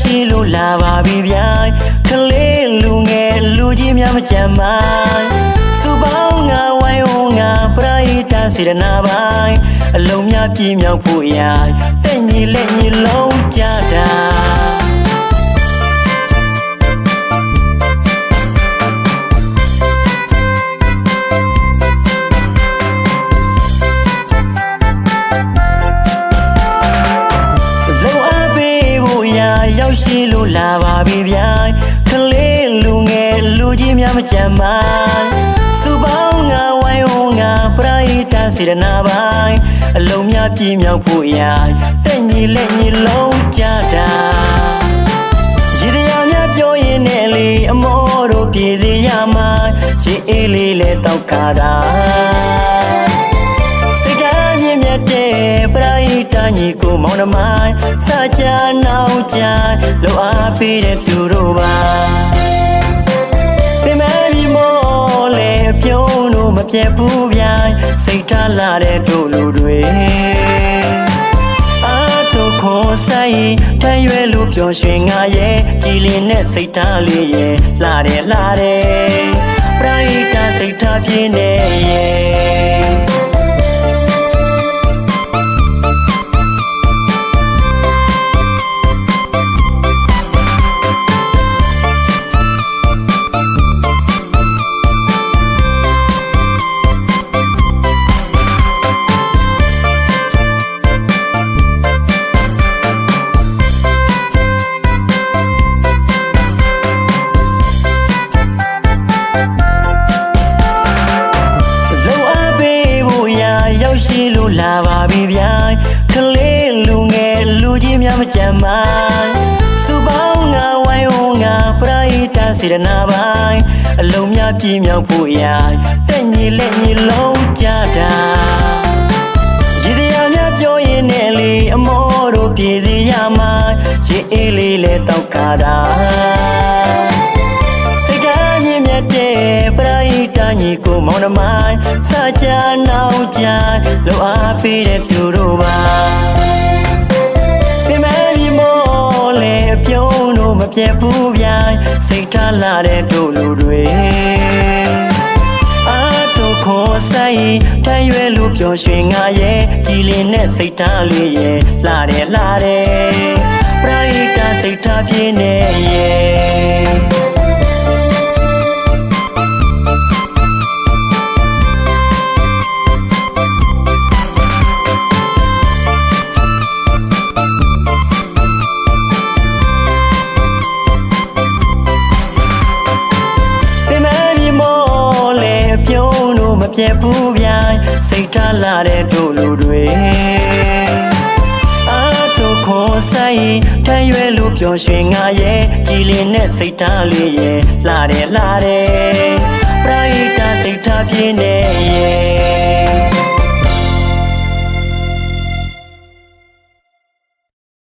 ရှိလို့လာပါပြီဗျာကလေးလူငယ်လူကြီးများမကြမ်းပါစုပေါင်းငါဝိုင်းဝန်းငါပရိသတ်စေတနာပိုင်းအလုံးများပြည့်မြောက်ဖို့ရာတဲ့ညီလက်ညီလုံးကြတာ ရာရောက်ရှိလို့လာပါပြီဗျာကလေးလူငယ်လူကြီးများမကြမ်းပါစုပေါင်းငါဝိုင်းဝန်းငါပရိသတ်စေတနာပိုင်းအလုံးများပြည့်မြောက်ဖို့ရာတဲ့ညီလက်ညီလုံးကြတာရည်တရားများပြောရင်နဲ့လေအမောတို့ပြည်စီရမှာချစ်အေးလေးလဲတောက်ခါတာ ညီကိုမောင်နှမိုင်းစကြနောင်ကြလောအားပေးတဲ့သူတို့ပါပင်မဒီမောလေပြုံးလို့မပြတ်ဘူးဗျာစိတ်ထားလာတဲ့တို့လူတွေအာတို့ခေါ်ဆိုင်ထရွယ်လို့ပျော်ရွှင်ငါရဲ့ကြည်လင်တဲ့စိတ်ထားလေးရဲ့လာတယ်လာတယ်ပရိသတ်စိတ်ထားပြင်းနေရဲ့ လို့လာပါပြီဗျာကလေးလူငယ်လူကြီးများမကြမ်းပါစုပေါင်းငါဝိုင်းဝန်းငါပရိသတ်စေတနာပိုင်းအလုံးများပြည့်မြောက်ဖို့ရာတဲ့ညီလက်ညီလုံးကြတာရည်တရားများပြောရင်နဲ့လေအမောတို့ပြည်စီရမှာရည်အေးလေးလဲတောက်ခါတာစိတ်ဓာတ်မြင့်မြတ်တဲ့ပရိ သတ်ညီကိုမောင်နှမိုင်းစကြနောင်ကြလောအားပေးတဲ့သူတို့ပါပင်မဒီမောလေပြုံးလို့မပြတ်ဘူးဗျာစိတ်ထားလာတဲ့တို့လူတွေအာတို့ခေါ်ဆိုင်တန်ရွယ်လို့ပျော်ရွှင်ငါရဲ့ကြည်လင်တဲ့စိတ်ထားလေးရဲ့လာတယ်လာတယ်ပရိသတ်စိတ်ထားပြင်းနေရဲ့ လို့မပြတ်ဘူးဗျာစိတ်ထားလာတဲ့တို့လူတွေအာတို့ခေါ်ဆိုင်ထမ်းရွယ်လို့ပျော်ရွှင်ငါရဲ့ကြည်လင်တဲ့စိတ်ထားလေးရဲ့လာတယ်လာတယ်ပရိသတ်စိတ်ထားပြင်းနေရဲ့